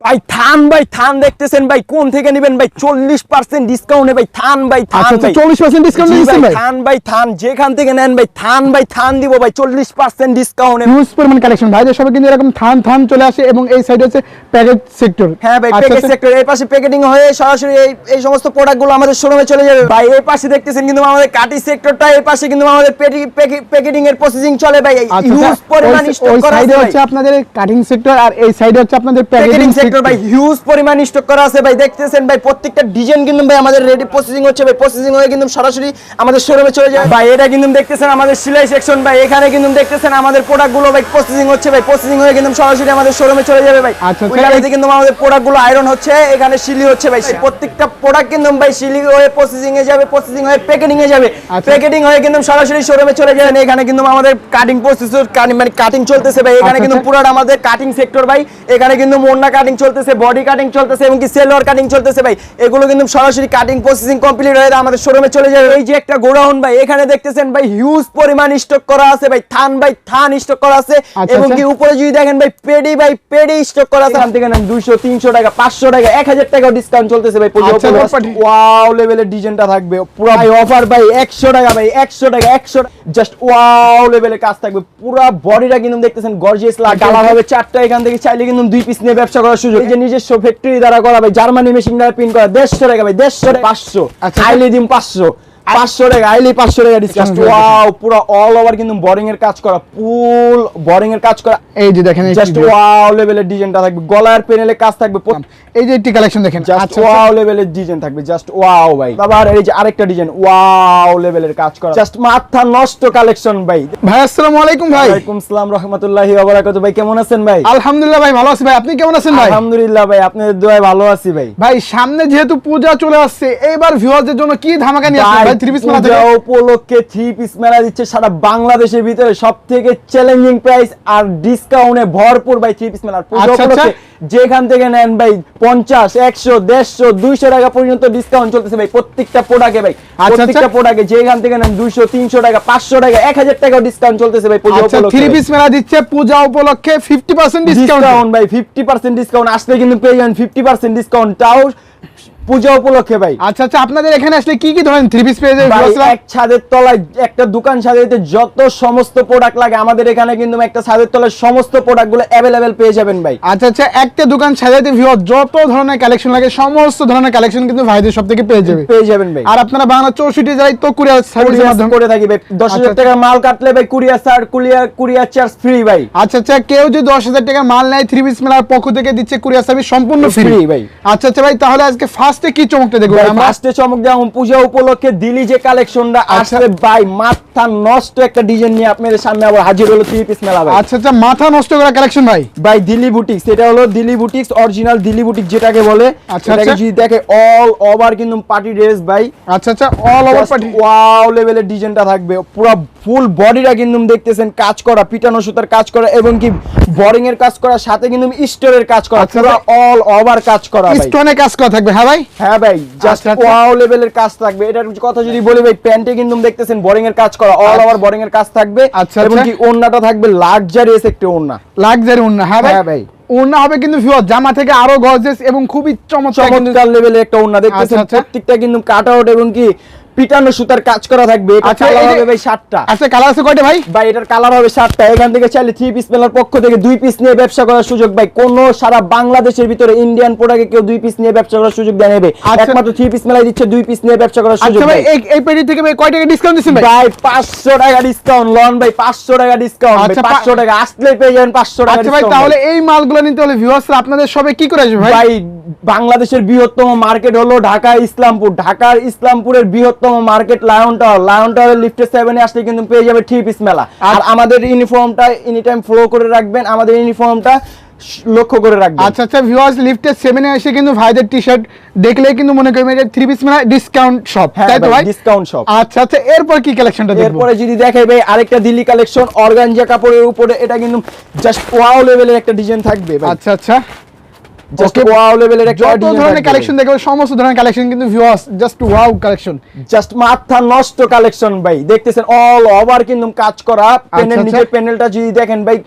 ভাই থান ভাই থান দেখতেছেন ভাই কোন থেকে নেবেন ভাই? চল্লিশ পার্সেন্ট ডিসকাউন্টে ভাই থান ভাই থান আচ্ছা ভাই। চল্লিশ পার্সেন্ট ডিসকাউন্ট ভাই ভাই? থান ভাই থান যেখান থেকে নেন ভাই থান ভাই থান দিব ভাই চল্লিশ পার্সেন্ট ডিসকাউন্টে পরিমাণ কালেকশন ভাইদের সবাই কিন্তু এরকম থান থান চলে আসে এবং এই সাইডে হচ্ছে প্যাকেজ সেক্টর হ্যাঁ ভাই প্যাকেজ সেক্টর এই পাশে প্যাকেটিং হয়ে সরাসরি এই এই সমস্ত প্রোডাক্টগুলো আমাদের শোরুমে চলে যাবে। ভাই এই পাশে দেখতেছেন কিন্তু আমাদের কাটি সেক্টরটা এই পাশে কিন্তু আমাদের প্যাকেটিং এর প্রসেসিং চলে ভাই। হিউজ পরিমাণ স্টক করা আছে আপনাদের কাটিং সেক্টর আর এই সাইডে হচ্ছে আপনাদের প্যাকেজিং সেক্টর ভাই হিউজ পরিমাণ স্টক করা আছে ভাই দেখতেছেন ভাই প্রত্যেকটা ডিজাইন কিন্তু ভাই আমাদের রেডি প্রসেসিং হচ্ছে ভাই প্রসেসিং হয়ে কিন্তু সরাসরি আমাদের শোরুমে চলে যায় ভাই এটা কিন্তু দেখতেছেন আমাদের সেলাই সেকশন ভাই এখানে কিন্তু দেখতেছেন আমাদের প্রোডাক্টগুলো ভাই প্রসেসিং হচ্ছে ভাই প্রসেসিং হয়ে কিন্তু সরাসরি আমাদের শোরুমে চলে যাবে ভাই আচ্ছা, আচ্ছা। কিন্তু আমাদের প্রোডাক্টগুলো আয়রন হচ্ছে এখানে সিলি হচ্ছে ভাই প্রত্যেকটা প্রোডাক্ট কিন্তু ভাই সিলি হয়ে প্রসেসিং এ যাবে প্রসেসিং হয়ে প্যাকেটিং এ যাবে। প্যাকেটিং হয়ে কিন্তু সরাসরি শোরুমে চলে যাবে এখানে কিন্তু আমাদের কাটিং প্রসেসর মানে কাটিং চলতেছে ভাই এখানে আচ্ছা, কিন্তু আচ্ছা। পুরোটা আমাদের কাটিং সেক্টর ভাই এখানে কিন্তু মোন্না কাটিং চলতেছে বডি কাটিং চলতেছে এবং কি সেলোয়ার কাটিং চলতেছে ভাই। এগুলো কিন্তু সরাসরি কাটিং প্রসেসিং কমপ্লিট হয়ে আমাদের শোরুমে চলে যাবে এই যে একটা গোডাউন ভাই এখানে দেখতেছেন ভাই হিউজ পরিমাণ স্টক করা আছে ভাই থান ভাই থান স্টক করা আছে আচ্ছা, এবং আচ্ছা। কি উপরে যদি দেখেন ভাই পেডি ভাই পেডি স্টক করা আছে। এখান থেকে নেন 200 300 টাকা 500 টাকা 1000 টাকা ডিসকাউন্ট চলতেছে ভাই property। ওয়াও লেভেলের ডিজাইনটা থাকবে পুরো ভাই অফার ভাই 100 টাকা ভাই 100 টাকা 100 জাস্ট ওয়াও লেভেলের কাজ থাকবে। পুরো বডিটা কিন্তু দেখতেছেন গর্জিয়াস লাগ হবে চারটা এখান থেকে চাইলে কিন্তু দুই পিস নিয়ে ব্যবসা করার সুযোগ এই যে নিজস্ব ফ্যাক্টরি দ্বারা করা ভাই জার্মানি মেশিন দ্বারা প্রিন্ট করা 150 টাকা ভাই 150 টাকা 500 আচ্ছা। আইলি দিন পাঁচশো পাঁচশো টাকা আইলি 500 টাকা ডিসকাউন্ট আচ্ছা। ওয়াও পুরো অল ওভার কিন্তু বোরিং এর কাজ করা ফুল বোরিং এর কাজ করা এই যে দেখেন জাস্ট। ওয়াও লেভেলের ডিজাইনটা থাকবে গলার পেনেলে কাজ থাকবে এই যে একটি কালেকশন দেখেন। জাস্ট ওয়াও লেভেলের ডিজাইন থাকবে জাস্ট ওয়াও ভাই। আবার এই যে আরেকটা ডিজাইন ওয়াও লেভেলের কাজ করা। জাস্ট মাথা নষ্ট কালেকশন ভাই। ভাই আসসালামু আলাইকুম ভাই। ওয়ালাইকুম আসসালাম রাহমাতুল্লাহি ওয়া বারাকাতুহু। ভাই কেমন আছেন ভাই? আলহামদুলিল্লাহ ভাই ভালো আছি ভাই। আপনি কেমন আছেন ভাই? আলহামদুলিল্লাহ ভাই আপনাদের দোয়ায় ভালো আছি ভাই। ভাই সামনে যেহেতু পূজা চলে আসছে এইবার ভিউয়ারদের জন্য কি ধামাকা নিয়ে আসছেন? ভাই থ্রি পিস মেলা থেকে উপলক্ষে থ্রি পিস মেলা দিচ্ছে সারা বাংলাদেশের ভিতরে। সব থেকে চ্যালেঞ্জিং প্রাইস আর ডিসকাউন্টে ভরপুর ভাই থ্রি পিস মেলা। পূজা আচ্ছা, আচ্ছা। উপলক্ষে যেখান থেকে নেন ভাই পঞ্চাশ একশো দেড়শো দুইশো টাকা পর্যন্ত ডিসকাউন্ট চলতেছে ভাই প্রত্যেকটা প্রোডাক্টে ভাই। আচ্ছা। প্রত্যেকটা প্রোডাক্টে যেখান থেকে নেন দুইশো তিনশো টাকা পাঁচশো টাকা এক হাজার টাকা ডিসকাউন্ট চলতেছে ভাই পূজা আচ্ছা থ্রি পিস মেলা দিচ্ছে পূজা উপলক্ষে ফিফটি পার্সেন্ট ডিসকাউন্ট ডিসকাউন্ট ভাই ফিফটি পার্সেন্ট ডিসকাউন্ট আসলে কিন্তু পেয়ে যান ফিফটি পার্সেন্ট ডিসকাউন্ট তাও পূজা উপলক্ষে ভাই। আচ্ছা আচ্ছা আপনাদের এখানে আসলে কি কি ধরনের থ্রি পিস পেয়ে যাবে ভাই, এক ছাদের তলায় একটা দোকান সাজাইতে যত সমস্ত প্রোডাক্ট লাগে আমাদের এখানে কিন্তু একটা ছাদের তলায় সমস্ত প্রোডাক্টগুলো অ্যাভেলেবেল পেয়ে যাবেন ভাই। আচ্ছা আচ্ছা একটা দোকান সাজাইতে ভিউয়ার যত ধরনের কালেকশন লাগে সমস্ত ধরনের কালেকশন কিন্তু ভাইদের সব থেকে পেয়ে যাবে। পেয়ে যাবেন ভাই। আর আপনারা বাংলা চৌষট্টি যাই তো কুরিয়ার সার্ভিসের মাধ্যমে। করে থাকি ভাই। দশ হাজার আচ্ছা, টাকার মাল কাটলে ভাই courier charge courier courier charge free ভাই। আচ্ছা আচ্ছা কেউ যদি দশ হাজার টাকার মাল নেয় থ্রি পিস মেলার পক্ষ থেকে দিচ্ছে কুরিয়ার সার্ভিস সম্পূর্ণ ফ্রি ভাই। আচ্ছা আচ্ছা ভাই তাহলে আজকে ফার্স্টে কি চমকটা দেখব? ভাই ফার্স্টে চমক যেমন পূজা উপলক্ষে দিলি যে কালেকশনটা আচ্ছা। আসলে ভাই মাথা নষ্ট একটা ডিজাইন নিয়ে আপনাদের সামনে আবার হাজির হলো থ্রি পিস মেলা ভাই। আচ্ছা আচ্ছা মাথা নষ্ট করা কালেকশন ভাই? বাই দিল্লি বুটিক্স এটা হলো Delhi boutiques original Delhi boutique যেটাকে বলে। আচ্ছা, আচ্ছা। যদি দেখে অল ওভার কিন্তু পার্টি ড্রেস ভাই। আচ্ছা আচ্ছা অল ওভার পার্টি ওয়াও লেভেলের ডিজাইনটা থাকবে। পুরো ফুল বডিটা কিন্তু দেখতেছেন কাজ করা পিটানো সুতার কাজ করা এবং কি বোরিং এর কাজ করা সাথে কিন্তু স্টোরের কাজ করা আচ্ছা, পুরো অল ওভার কাজ করা ভাই। স্টোনে কাজ করা থাকবে হ্যাঁ ভাই? হ্যাঁ ভাই জাস্ট আচ্ছা, আচ্ছা। ওয়াও লেভেলের কাজ থাকবে এটার কথা যদি বলি ভাই প্যান্টে কিন্তু দেখতেছেন বোরিং এর কাজ করা অল ওভার বোরিং এর কাজ থাকবে আচ্ছা, এবং আচ্ছা। কি ওন্নাটা থাকবে লাক্সারিয়াস একটা ওন্না লাক্সারি ওন্না হ্যাঁ ভাই হ্যাঁ ভাই। হবে কিন্তু জামা থেকে আরও গর্জিয়াস এবং খুবই চমৎকার লেভেলের একটা ওন্না দেখতেছেন আচ্ছা, আচ্ছা। প্রত্যেকটা কিন্তু কাট আউট এবং কি পিটানো সুতার কাজ করা থাকবে। এটা আচ্ছা, কালার হবে ভাই সাতটা। আচ্ছা কালার আছে কয়টা ভাই? ভাই এটার কালার হবে এখান থেকে চাইলে থ্রি পিস মেলার পক্ষ থেকে দুই পিস নিয়ে ব্যবসা করার সুযোগ ভাই। কোন সারা বাংলাদেশের ভিতরে ইন্ডিয়ান প্রোডাক্টে কেউ দুই পিস নিয়ে ব্যবসা করার সুযোগ দেয় নেবে আচ্ছা। একমাত্র থ্রি পিস মেলায় দিচ্ছে দুই পিস নিয়ে ব্যবসা করার সুযোগ আচ্ছা ভাই এই থেকে ভাই কয় টাকা ডিসকাউন্ট দিচ্ছেন ভাই? ভাই পাঁচশো টাকা ডিসকাউন্ট লন ভাই পাঁচশো টাকা ডিসকাউন্ট পাঁচশো টাকা আসলে পেয়ে যাবেন পাঁচশো টাকা আচ্ছা ভাই তাহলে এই মালগুলো নিতে হলে ভিউয়ার্সরা আপনাদের সবে কি করে আসবে ভাই? ভাই বাংলাদেশের বৃহত্তম মার্কেট হলো ঢাকা ইসলামপুর। ঢাকার ইসলামপুরের বৃহত্তম market lion tower lion tower লিফটের সেভেনে আসলে কিন্তু পেয়ে যাবে থ্রি পিস মেলা। আর আমাদের ইউনিফর্মটা এনি টাইম ফলো করে রাখবেন আমাদের ইউনিফর্মটা লক্ষ্য করে রাখবেন। আচ্ছা আচ্ছা ভিউয়ার্স লিফটের সেভেনে এসে কিন্তু ভাইদের টি শার্ট দেখলে কিন্তু মনে করবেন এটা থ্রি পিস মানে ডিসকাউন্ট শপ হ্যাঁ তাই তো ভাই ভাই? ডিসকাউন্ট শপ আচ্ছা আচ্ছা এরপর কি কালেকশনটা দেখব? এরপরে যদি দেখাই ভাই আরেকটা দিল্লি কালেকশন অর্গানজা কাপড়ের উপরে এটা কিন্তু জাস্ট ওয়াও লেভেলের একটা ডিজাইন থাকবে ভাই। আচ্ছা আচ্ছা। জাস্ট ওয়াও লেভেলের একটা যত ধরনের কালেকশন দেখবে সমস্ত ধরনের কালেকশন কিন্তু viewers just wow collection just মাথা নষ্ট কালেকশন ভাই। দেখতেছেন অল ওভার কিন্তু কাজ করা। প্যানেল আচ্ছা। প্যানেলটা যদি দেখেন ভাই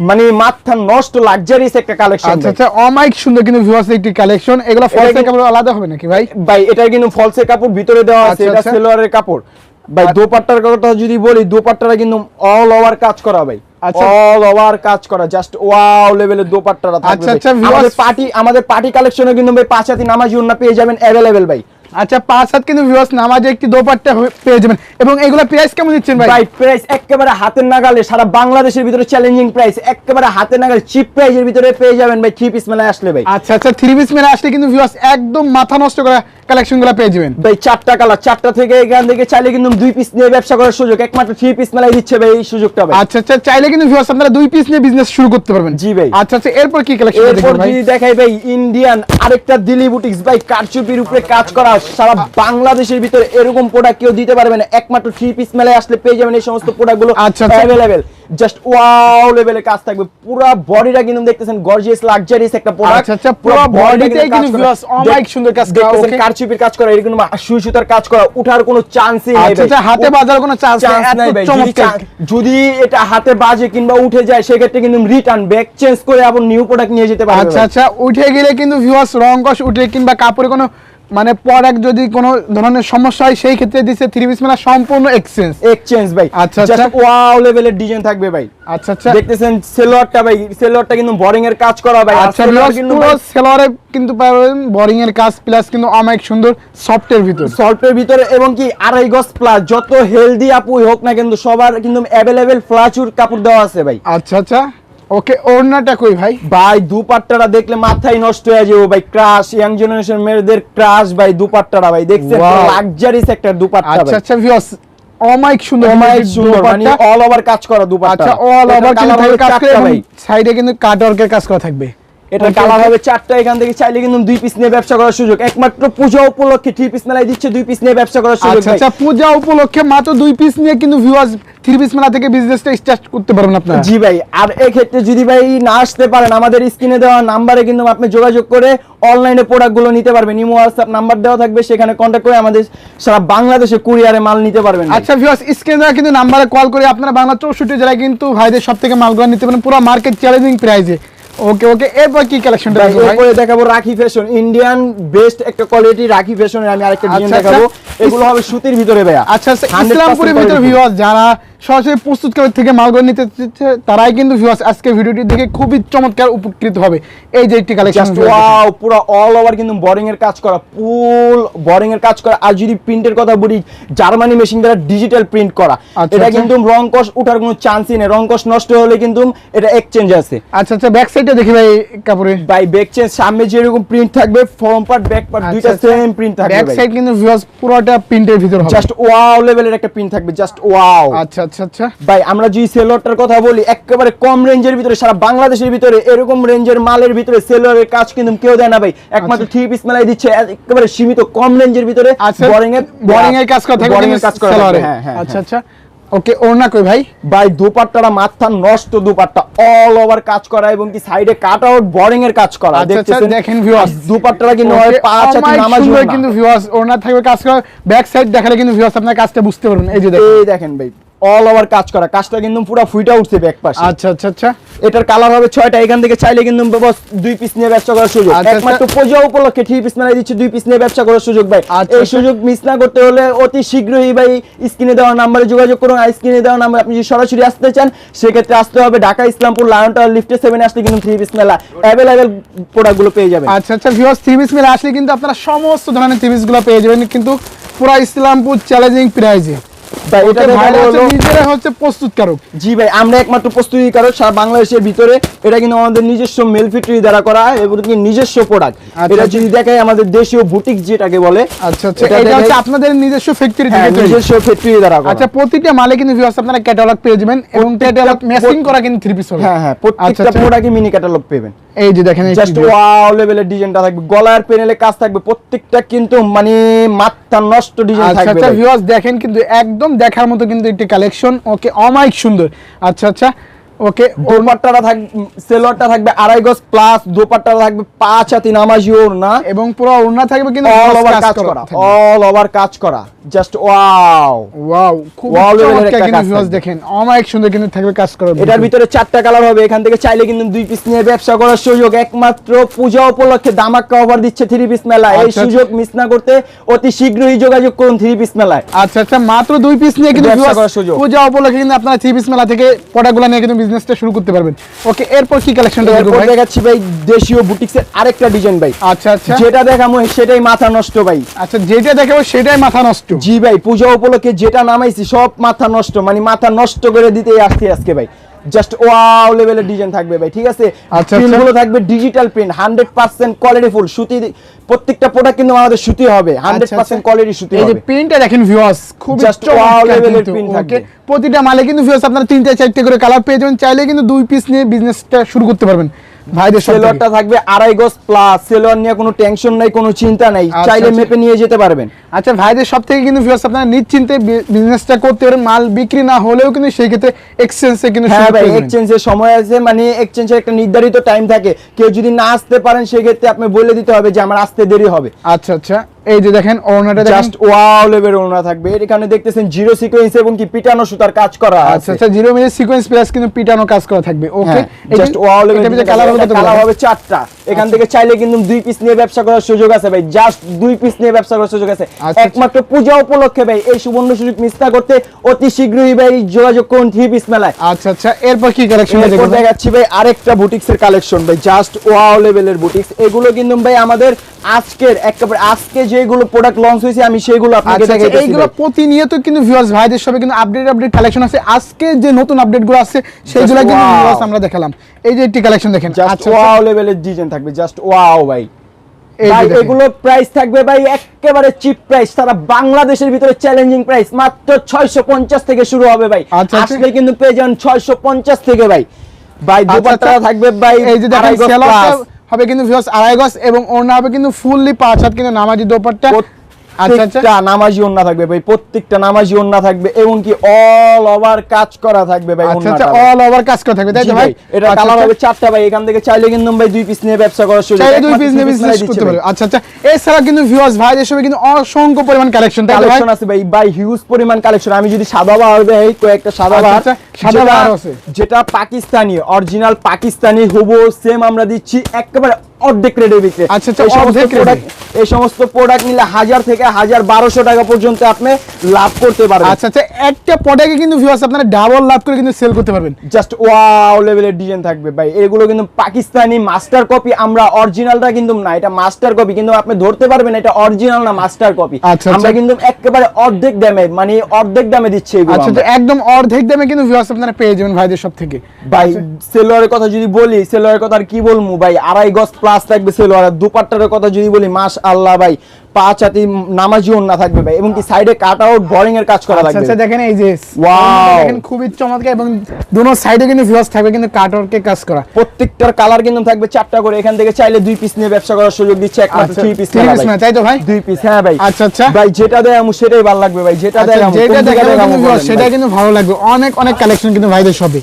মানে মাথা নষ্ট লাক্সারিস একটা কালেকশন আচ্ছা আচ্ছা অমাইক সুন্দর কিন্তু ভিউয়ার্স একটি কালেকশন এগুলো ফলসের কাপড় আলাদা হবে নাকি ভাই? ভাই এটা কিন্তু ফলসের কাপড় ভিতরে দেওয়া আছে আচ্ছা, এটা আচ্ছা। সেলোয়ারের কাপড়। ভাই দোপাট্টার কথা যদি বলি দোপাট্টাটা কিন্তু অল ওভার কাজ করা ভাই। আচ্ছা। অল ওভার কাজ করা জাস্ট ওয়াও লেভেলের দোপাট্টাটা থাকবে আচ্ছা, ভাই। viewers- আমাদের পার্টি আমাদের পার্টি কালেকশনে কিন্তু ভাই পাঁচ হাতি নামাজি ওন্না পেয়ে যাবেন অ্যাভেলেবেল ভাই। আচ্ছা পাঁচ হাত কিন্তু ভিউয়ার্স নামাজে একটি দোপাট্টা পেয়ে যাবেন। এবং এগুলো প্রাইস কেমন দিচ্ছেন ভাই? ভাই প্রাইস একেবারে হাতের নাগালে সারা বাংলাদেশের ভিতরে চ্যালেঞ্জিং প্রাইস একেবারে হাতের নাগালে চিপ প্রাইসের ভিতরে পেয়ে যাবেন ভাই থ্রি পিস মেলায় আসলে ভাই। আচ্ছা আচ্ছা থ্রি পিস মেলা আসলে কিন্তু ভিউয়ার্স একদম মাথা নষ্ট করা কালেকশনগুলো পেয়ে যাবেন। ভাই চারটা কালার চারটা থেকে এখান থেকে চাইলে কিন্তু দুই পিস নিয়ে ব্যবসা করার সুযোগ। একমাত্র থ্রি পিস মেলায় দিচ্ছে ভাই এই সুযোগটা ভাই। আচ্ছা আচ্ছা চাইলে কিন্তু ভিউয়ার্স আপনারা দুই পিস নিয়ে বিজনেস শুরু করতে পারবেন। জি ভাই। আচ্ছা আচ্ছা এরপর কি কালেকশন এরপর যদি দেখাই ভাই ইন্ডিয়ান আরেকটা দিল্লি বুটিক্স ভাই কারচুপির উপরে কাজ করা সারা বাংলাদেশের ভিতরে এরকম প্রোডাক্ট কেউ দিতে পারবে না। একমাত্র থ্রি পিস মেলায় আসলে পেয়ে যাবেন এই সমস্ত প্রোডাক্টগুলো আচ্ছা, আচ্ছা। অ্যাভেলেবেল জাস্ট ওয়াও লেভেলে কাজ থাকবে। পুরো বডিটা কিন্তু দেখতেছেন গর্জিয়াস লাক্সারিয়াস একটা প্রোডাক্ট আচ্ছা, আচ্ছা, পুরো bodyতেই কিন্তু viewers অমায়িক সুন্দর কাজ করা, দেখতেছেন okay? কারচুপির কাজ করা এরকম সুই সুতার কাজ করা উঠার কোনো চান্সই নেই আচ্ছা আচ্ছা হাতে বাজার কোনো চান্স নাই ভাই যদি যদি এটা হাতে বাজে কিংবা উঠে যায় সেক্ষেত্রে কিন্তু রিটার্ন ব্যাক চেঞ্জ করে আবার নিউ প্রোডাক্ট নিয়ে যেতে পারবে আচ্ছা আচ্ছা উঠে গেলে কিন্তু ভিউয়ার্স রং কষ উঠে কিংবা কাপড়ে কোনো মানে প্রোডাক্ট যদি কোনো ধরনের সমস্যা হয় সেই ক্ষেত্রে দিচ্ছে থ্রি পিস মেলা সম্পূর্ণ এক্সচেঞ্জ এক্সচেঞ্জ ভাই। আচ্ছা, আচ্ছা। ওয়াও লেভেলের ডিজাইন থাকবে ভাই। আচ্ছা আচ্ছা। দেখতেছেন সেলোয়ারটা ভাই। সেলোয়ারটা কিন্তু বোরিং এর কাজ করা ভাই। আচ্ছা কিন্তু পুরো সেলরে কিন্তু পাবেন বোরিং এর কাজ প্লাস কিন্তু অনেক সুন্দর সফটের ভিতর। সল্টের ভিতরে এবং কি আড়াই গজ প্লাস যত হেলদি আপুই হোক না কিন্তু সবার কিন্তু অ্যাভেলেবেল ফ্লাচুর কাপড় দেওয়া আছে ভাই। আচ্ছা আচ্ছা। ওকে ওড়নাটা কই ভাই? ভাই দুপাট্টাটা দেখলে মাথায় নষ্ট হয়ে যাবে ভাই। ক্রাশ ইয়াং জেনারেশন মেয়েদের ক্রাশ ভাই দুপাট্টাটা ভাই। দেখছেন Wow. লাক্সারিস একটা দুপাট্টা আচ্ছা আচ্ছা ভিউয়ার্স অমাইক সুন্দর অমায়িক সুন্দর মানে অল ওভার কাজ করা দুপাট্টা। আচ্ছা অল ওভার কাজ করা ভাই। সাইডে কিন্তু কাট ওয়ার্কের কাজ করা থাকবে। এটা কালার হবে চারটা এখান থেকে চাইলে কিন্তু দুই পিস নিয়ে ব্যবসা করার সুযোগ। একমাত্র পূজা উপলক্ষে থ্রি পিস মেলায় দিচ্ছে দুই পিস নিয়ে ব্যবসা করার সুযোগ আচ্ছা আচ্ছা পূজা উপলক্ষে মাত্র দুই পিস নিয়ে কিন্তু ভিউয়ার্স থ্রি পিস মেলা থেকে বিজনেসটা স্টার্ট করতে পারবেন আপনারা। জি ভাই আর এক্ষেত্রে যদি ভাই না আসতে পারেন আমাদের স্ক্রিনে দেওয়া নাম্বারে কিন্তু আপনি যোগাযোগ করে অনলাইনে প্রোডাক্টগুলো নিতে পারবেন। ইমো হোয়াটসঅ্যাপ নাম্বার দেওয়া থাকবে সেখানে কন্ট্যাক্ট করে আমাদের সারা বাংলাদেশে কুরিয়ারে মাল নিতে পারবেন আচ্ছা ভিউয়ার্স স্ক্রিনে দেওয়া কিন্তু নাম্বারে কল করে আপনারা বাংলা চৌষট্টি জেলায় কিন্তু ভাইদের সব থেকে মালগুলো নিতে পারেন পুরো মার্কেট চ্যালেঞ্জিং প্রাইসে ওকে ওকে এরপর কি কালেকশন দেখব এরপরে দেখাবো রাখি ফ্যাশন ইন্ডিয়ান বেস্ট একটা কোয়ালিটি রাখি ফ্যাশনের আমি আরেকটা ডিজাইন আচ্ছা, দেখাবো। আচ্ছা। এগুলো হবে সুতির ভিতরে ভাইয়া। আচ্ছা আচ্ছা 100% ইসলামপুরের ভিতরে ভিউয়ার্স যারা সরাসরি প্রস্তুতকারক থেকে মালগুলো নিতে তারাই কিন্তু ভিউয়ার্স আজকে ভিডিওটি দেখে খুবই চমৎকার উপকৃত হবে। এই যে একটি কালেকশন ওয়াও পুরো অল ওভার কিন্তু বোরিং এর কাজ করা ফুল বোরিং এর কাজ করা। আর যদি প্রিন্টের কথা বলি জার্মানি মেশিন দ্বারা ডিজিটাল প্রিন্ট করা। আচ্ছা, এটা আচ্ছা। কিন্তু রং কস উঠার কোনো চান্সই নেই। রং কস নষ্ট হলে কিন্তু এটা এক্সচেঞ্জ আছে। আচ্ছা আচ্ছা ব্যাক সাইডটা দেখি ভাই কাপড়ে বাই ব্যাক চেঞ্জ সামনে যেরকম প্রিন্ট থাকবে ফ্রন্ট পার্ট ব্যাক পার্ট দুইটা সেম প্রিন্ট থাকবে ব্যাক সাইড কিন্তু ভিউয়ার্স পুরোটা প্রিন্টের ভিতর হবে। জাস্ট ওয়াও লেভেলের একটা প্রিন্ট থাকবে জাস্ট ওয়াও আচ্ছা আচ্ছা আচ্ছা। ভাই আমরা যদি সেলোয়ারটার কথা বলি একেবারে কম রেঞ্জের ভিতরে সারা বাংলাদেশের ভিতরে এরকম রেঞ্জের মালের ভিতরে সেলোয়ারের কাজ কিন্তু কেউ দেয় না ভাই। একমাত্র থ্রি পিস দিচ্ছে একেবারে সীমিত কম রেঞ্জের ভিতরে আচ্ছা। বোরিং এর বোরিং এর কাজ করা বোরিং এর কাজ করা হ্যাঁ হ্যাঁ আচ্ছা হ্যাঁ। আচ্ছা। ওকে কই ভাই? ভাই দুপাট্টাটা মাথা নষ্ট দুপাট্টা অল ওভার কাজ করা এবং কি সাইডে কাট আউট বোরিং এর কাজ করা। আচ্ছা, আচ্ছা, দেখতেছেন? দেখেন। আর দুপাট্টাটা কিন্তু হয় পাঁচ হাতে নামাজ কিন্তু ভিউয়ার্স থাকবে কাজ করা ব্যাক সাইড দেখালে কিন্তু ভিউয়ার্স আপনার কাজটা বুঝতে পারবেন। এই যে দেখেন। এই দেখেন ভাই অল ওভার কাজ করা। কাজটা কিন্তু পুরো ফুইটা উঠছে ব্যাক পাশে। আচ্ছা আচ্ছা আচ্ছা। এটার কালার হবে ছয়টা এখান থেকে চাইলে কিন্তু বস দুই পিস নিয়ে ব্যবসা করার সুযোগ। আচ্ছা, একমাত্র পূজা উপলক্ষে থ্রি পিস মেলায় দিচ্ছে দুই পিস নিয়ে ব্যবসা করার সুযোগ ভাই। আচ্ছা, এই আচ্ছা। সুযোগ মিস না করতে হলে অতি শীঘ্রই ভাই স্ক্রিনে দেওয়া নাম্বারে যোগাযোগ করুন। আর স্ক্রিনে দেওয়া নাম্বার আপনি যদি সরাসরি আসতে চান সেক্ষেত্রে আসতে হবে ঢাকা ইসলামপুর লায়ন টাওয়ার লিফটে সেভেন আসলে কিন্তু থ্রি পিস মেলা অ্যাভেলেবেল প্রোডাক্টগুলো পেয়ে যাবেন। আচ্ছা আচ্ছা ভিউয়ার্স থ্রি পিস মেলা আসলে কিন্তু আপনারা সমস্ত ধরনের থ্রি পিসগুলো পেয়ে যাবেন। কিন্তু পুরা ইসলামপুর চ্যালেঞ্জিং প্রাইজে ভাই এটা ভাই হলো নিজেরা হচ্ছে প্রস্তুতকারক জি ভাই আমরা একমাত্র প্রস্তুতিকারক সারা বাংলাদেশের ভিতরে। এটা কিন্তু আমাদের নিজস্ব মেল ফ্যাক্টরি দ্বারা করা এবং কি নিজস্ব প্রোডাক্ট আচ্ছা, এটা আচ্ছা। যদি দেখাই আমাদের দেশীয় বুটিক যেটাকে বলে আচ্ছা আচ্ছা। এটা এটা হচ্ছে আপনাদের নিজস্ব ফ্যাক্টরি থেকে নিজস্ব ফ্যাক্টরি দ্বারা করা। আচ্ছা প্রতিটা মালে কিন্তু ভিউয়ার্স আপনারা ক্যাটালগ পেয়ে যাবেন এবং ক্যাটালগ ম্যাচিং করা কিন্তু থ্রি পিস হবে। হ্যাঁ হ্যাঁ আচ্ছা প্রত্যেকটা আচ্ছা মিনি ক্যাটালগ পাবেন। এই যে দেখেন জাস্ট। ওয়াও লেভেলের ডিজাইনটা থাকবে। গলার প্যানেলে কাজ থাকবে। প্রত্যেকটা কিন্তু মানে মাথা নষ্ট ডিজাইন আচ্ছা থাকবে আচ্ছা আচ্ছা ভিউয়ার্স দেখেন কিন্তু একদম দেখার মতো কিন্তু একটি কালেকশন ওকে অমাইক সুন্দর। আচ্ছা আচ্ছা। ওকে থাকবে সেলোয়ারটা থাকবে আড়াই গজ প্লাস দোপাট্টাটা থাকবে পাঁচ হাতি নামাজি ওড়না। এবং পুরো ওড়না থাকবে কিন্তু অল ওভার কাজ করা করা অল ওভার কাজ করা। জাস্ট ওয়াও ওয়াও খুব চমৎকার কিন্তু ভিউয়ার্স দেখেন। সুন্দর কিন্তু থাকবে কাজ করার এটার ভিতরে চারটা কালার হবে এখান থেকে চাইলে কিন্তু দুই পিস নিয়ে ব্যবসা করার সুযোগ। একমাত্র পূজা উপলক্ষে দামাক্কা অফার দিচ্ছে থ্রি পিস মেলা এই আচ্ছা, সুযোগ মিস না করতে অতি শীঘ্রই যোগাযোগ করুন থ্রি পিস মেলায়। আচ্ছা আচ্ছা মাত্র দুই পিস নিয়ে কিন্তু ব্যবসা করার সুযোগ। পূজা উপলক্ষে কিন্তু আপনারা থ্রি পিস মেলা থেকে প্রোডাক্টগুলো নিয়ে কিন্তু বিজনেসটা শুরু করতে পারবেন। ওকে এরপর কি কালেকশনটা দেখব ভাই? দেখাচ্ছি ভাই দেশীয় বুটিক্সের আরেকটা ডিজাইন ভাই। আচ্ছা আচ্ছা। যেটা দেখামো সেটাই মাথা নষ্ট ভাই। আচ্ছা যেটা দেখাবো সেটাই মাথা নষ্ট। জি ভাই পূজা উপলক্ষে যেটা নামাইছি সব মাথা নষ্ট। মানে মাথা নষ্ট করে দিতেই আসছি আজকে ভাই। জাস্ট ওয়াও লেভেলের ডিজাইন থাকবে ভাই ঠিক আছে? প্রিন্টগুলো প্রিন্ট আচ্ছা। গুলো থাকবে digital print hundred percent quality full সুতি প্রত্যেকটা প্রোডাক্ট কিন্তু আমাদের সুতি হবে হান্ড্রেড পার্সেন্ট কোয়ালিটি সুতি আচ্ছা, এই যে প্রিন্টটা দেখেন ভিউয়ার্স খুব জাস্ট ওয়াও লেভেলের প্রিন্ট থাকে থাকবে। প্রতিটা মালে কিন্তু ভিউয়ার্স আপনারা তিনটা চারটে করে কালার পেয়ে যাবেন চাইলে কিন্তু দুই পিস নিয়ে বিজনেসটা শুরু করতে পারবেন। ভাইদের সাথে সেলোয়ারটা থাকবে আড়াই গজ প্লাস সেলোয়ার নিয়ে কোনো টেনশন নাই কোনো চিন্তা নাই। আচ্ছা, চাইলে আচ্ছা। মেপে নিয়ে যেতে পারবেন। আচ্ছা ভাইদের সব থেকে কিন্তু ভিউয়ার্স আপনারা নিশ্চিন্তে বিজনেসটা করতে পারেন। মাল বিক্রি না হলেও কিন্তু সেই ক্ষেত্রে এক্সচেঞ্জে কিন্তু হ্যাঁ ভাই এক্সচেঞ্জের সময় আছে মানে এক্সচেঞ্জের একটা নির্ধারিত টাইম থাকে। কেউ যদি না আসতে পারেন সেক্ষেত্রে আপনি বলে দিতে হবে যে আমার আসতে দেরি হবে। আচ্ছা আচ্ছা। এই যে দেখেন ওড়নাটা দেখেন। জাস্ট ওয়াও লেভেল ওনা থাকবে। এখানে দেখতেছেন জিরো সিকোয়েন্স এবং কি পিটানো সুতার কাজ করা আচ্ছা আচ্ছা জিরো মিনিট সিকোয়েন্স প্লাস কিন্তু পিটানো কাজ করা থাকবে। ওকে জাস্ট ওয়াও লেভেল এটা কালার হবে। কত কালার হবে চারটা। এখান থেকে চাইলে কিন্তু দুই পিস নিয়ে ব্যবসা করার সুযোগ আছে ভাই। জাস্ট দুই পিস নিয়ে ব্যবসা করার সুযোগ আছে। আচ্ছা। একমাত্র পূজা উপলক্ষে ভাই এই সুবর্ণ সুযোগ মিস না করতে অতি শীঘ্রই ভাই যোগাযোগ করুন থ্রি পিস মেলায়। আচ্ছা আচ্ছা। এরপর কি কালেকশন দেখব? দেখাচ্ছি ভাই আরেকটা বুটিক্সের কালেকশন ভাই। জাস্ট ওয়াও লেভেলের বুটিক্স এগুলো কিন্তু ভাই আমাদের আজকের একেবারে আজকে যেগুলো প্রোডাক্ট লঞ্চ হয়েছে আমি সেগুলো আপনাকে আচ্ছা আচ্ছা, দেখাইতেছি এইগুলো। প্রতিনিয়ত কিন্তু ভিউয়ার্স ভাইদের সবে কিন্তু আপডেট আপডেট কালেকশন আছে। আজকে যে নতুন আপডেটগুলো আছে সেইগুলো কিন্তু viewers আমরা দেখালাম। এই যে একটি কালেকশন দেখেন জাস্ট ওয়াও লেভেলের ডিজাইন থাকবে জাস্ট ওয়াও ভাই। ভাই এগুলো প্রাইস থাকবে ভাই একেবারে চিপ প্রাইস সারা বাংলাদেশের ভিতরে চ্যালেঞ্জিং প্রাইস মাত্র 650 থেকে শুরু হবে ভাই। আচ্ছা, আচ্ছা। আসলে কিন্তু পেয়ে যান 650 থেকে ভাই। ভাই দুপাট্টা। থাকবে ভাই এই যে দেখেন হবে কিন্তু আড়াই গজ এবং ওড়না হবে কিন্তু ফুললি পাঁচ হাত কিন্তু নামাজি দোপারটা প্রত্যেকটা নামাজি ওন্না থাকবে ভাই প্রত্যেকটা নামাজি ওন্না থাকবে এবং কি অল ওভার কাজ করা থাকবে ভাই আচ্ছা আচ্ছা ওন্নাটা ভাই। অল ওভার কাজ করা থাকবে তাই তো ভাই, ভাই? এটা আচ্ছা, কালার আচ্ছা। হবে চারটা ভাই এখান থেকে চাইলে কিন্তু ভাই দুই পিস নিয়ে ব্যবসা করার সুযোগ চাইলে দুই পিস নিয়ে বিজনেস করতে পারবে আচ্ছা আচ্ছা। এছাড়া কিন্তু ভিউয়ার্স অসংখ্য পরিমাণ কালেকশন তাই কালেকশন আছে ভাই বাই হিউজ পরিমাণ কালেকশন আমি যদি সাদা বাহার দেই কয়েকটা সাদা বাহার সাদা বাহার আছে। যেটা পাকিস্তানি অরিজিনাল পাকিস্তানি হুবো সেম আমরা দিচ্ছি একেবারে অর্ধেক রেটে বিক্রি। আচ্ছা, আচ্ছা, এই সমস্ত অর্ধেক প্রোডাক্ট এই সমস্ত প্রোডাক্ট নিলে হাজার থেকে হাজার বারোশো টাকা পর্যন্ত আপনি লাভ করতে পারবেন। আচ্ছা আচ্ছা একটা প্রোডাক্টে কিন্তু ভিউয়ার্স আপনারা ডাবল লাভ করে কিন্তু সেল করতে পারবেন। জাস্ট ওয়াও লেভেলের ডিজাইন থাকবে ভাই। এগুলো কিন্তু পাকিস্তানি মাস্টার কপি আমরা অরিজিনালটা কিন্তু না এটা মাস্টার কপি কিন্তু আপনি ধরতে পারবেন এটা অরিজিনাল না মাস্টার কপি আচ্ছা, আমরা আচ্ছা। কিন্তু একেবারে অর্ধেক দামে মানে অর্ধেক দামে দিচ্ছি এগুলো আচ্ছা তো একদম অর্ধেক দামে কিন্তু ভিউয়ার্স আপনারা পেয়ে যাবেন ভাইদের সব থেকে ভাই আচ্ছা। সেলোয়ারের কথা যদি বলি সেলোয়ারের কথা আর কি বলব ভাই? আড়াই গজ প্লাস থাকবে সেলোয়ার আর দুপাট্টার কথা যদি বলি মাস আল্লাহ ভাই পাঁচ হাতি নামাজি না থাকবে ভাই এবং কি সাইডে কাট আউট বোরিং এর কাজ করা আচ্ছা থাকবে আচ্ছা দেখেন এই যে Wow! দেখেন খুবই চমৎকার এবং দুনো সাইডে কিন্তু ভিউয়ার্স থাকবে কিন্তু কাটওয়ার্কে কাজ করা। প্রত্যেকটার কালার কিন্তু থাকবে চারটা করে এখান থেকে চাইলে দুই পিস নিয়ে ব্যবসা করার সুযোগ দিচ্ছে একমাত্র থ্রি পিস three piece না, তাই তো ভাই? দুই পিস হ্যাঁ ভাই। আচ্ছা আচ্ছা। ভাই যেটা দেয় আমি সেটাই ভালো লাগবে ভাই যেটা দেয় আচ্ছা, আমি যেটা কিন্তু সেটা কিন্তু ভালো লাগবে। অনেক অনেক কালেকশন কিন্তু ভাইদের সবে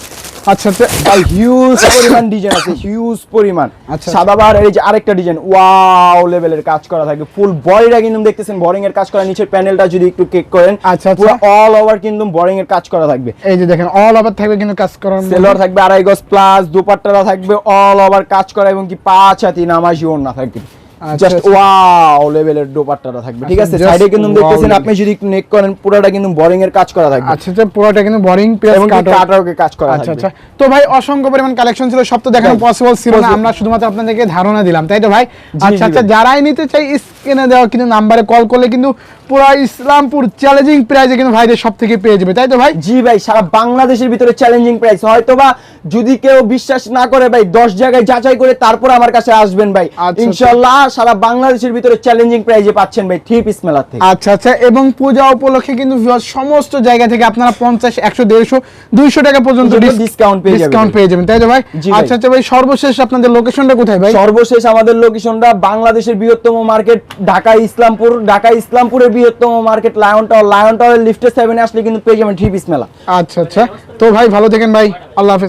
আচ্ছা আচ্ছা ভাই হিউজ পরিমাণ ডিজাইন আছে হিউজ পরিমাণ। আচ্ছা। সাদাবার এই যে আরেকটা ডিজাইন ওয়াও লেভেলের কাজ করা থাকে ফুল বডিটা কিন্তু দেখতেছেন বোরিং এর কাজ করা। নিচের প্যানেলটা যদি একটু কেক করেন আচ্ছা, আচ্ছা। পুরো অল ওভার কিন্তু বোরিং এর কাজ করা থাকবে। এই যে দেখেন অল ওভার থাকবে কিন্তু কাজ সেলর থাকবে আড়াই গজ প্লাস দুপাট্টাটা থাকবে অল ওভার কাজ করা এবং কি পাঁচ হাতি নামাজি না থাকবে। আচ্ছা, জাস্ট আচ্ছা। ওয়াও লেভেলের দোপাট্টাটা থাকবে ঠিক আচ্ছা, আছে সাইডে কিন্তু দেখতেছেন আপনি যদি নেক করেন পুরোটা কিন্তু বোরিং এর কাজ করা থাকবে। আচ্ছা আচ্ছা পুরোটা কিন্তু বোরিং প্লাস কাটার কাট কাটারকে কাজ করা আচ্ছা থাকবে। আচ্ছা। তো ভাই অসংখ্য পরিমাণ কালেকশন ছিল সব তো দেখানো পসিবল ছিল না। আমরা শুধুমাত্র আপনাদেরকে ধারণা দিলাম তাই তো ভাই? আচ্ছা আচ্ছা। যারাই নিতে চাই স্ক্রিনে দেওয়া কিন্তু নাম্বারে কল করলে কিন্তু পুরো ইসলামপুর চ্যালেঞ্জিং প্রাইজে কিন্তু ভাইদের সব থেকে পেয়ে যাবে তাই তো ভাই? জি ভাই সারা বাংলাদেশের ভিতরে চ্যালেঞ্জিং প্রাইস হয়তো বা যদি কেউ বিশ্বাস না করে ভাই দশ জায়গায় যাচাই করে তারপর আমার কাছে আসবেন ভাই। আচ্ছা। ইনশাল্লাহ সারা বাংলাদেশের ভিতরে চ্যালেঞ্জিং প্রাইজে পাচ্ছেন ভাই থ্রি পিস মেলার থেকে আচ্ছা আচ্ছা। এবং পূজা উপলক্ষে কিন্তু সমস্ত জায়গা থেকে আপনারা পঞ্চাশ একশো দেড়শো দুইশো টাকা পর্যন্ত discount পেয়ে যাবেন। ডিসকাউন্ট পেয়ে যাবেন তাই তো ভাই? ভাই। আচ্ছা আচ্ছা ভাই সর্বশেষ আপনাদের লোকেশনটা কোথায় ভাই? সর্বশেষ আমাদের লোকেশনটা বাংলাদেশের বৃহত্তম মার্কেট ঢাকা ইসলামপুর ঢাকা ইসলামপুরের বৃহত্তম market lion tower lion tower লিফটে সেভেন আসলে কিন্তু পেয়ে যাবেন থ্রি পিস মেলা। আচ্ছা আচ্ছা। তো ভাই, ভালো থাকেন ভাই। আল্লাহ হাফেজ।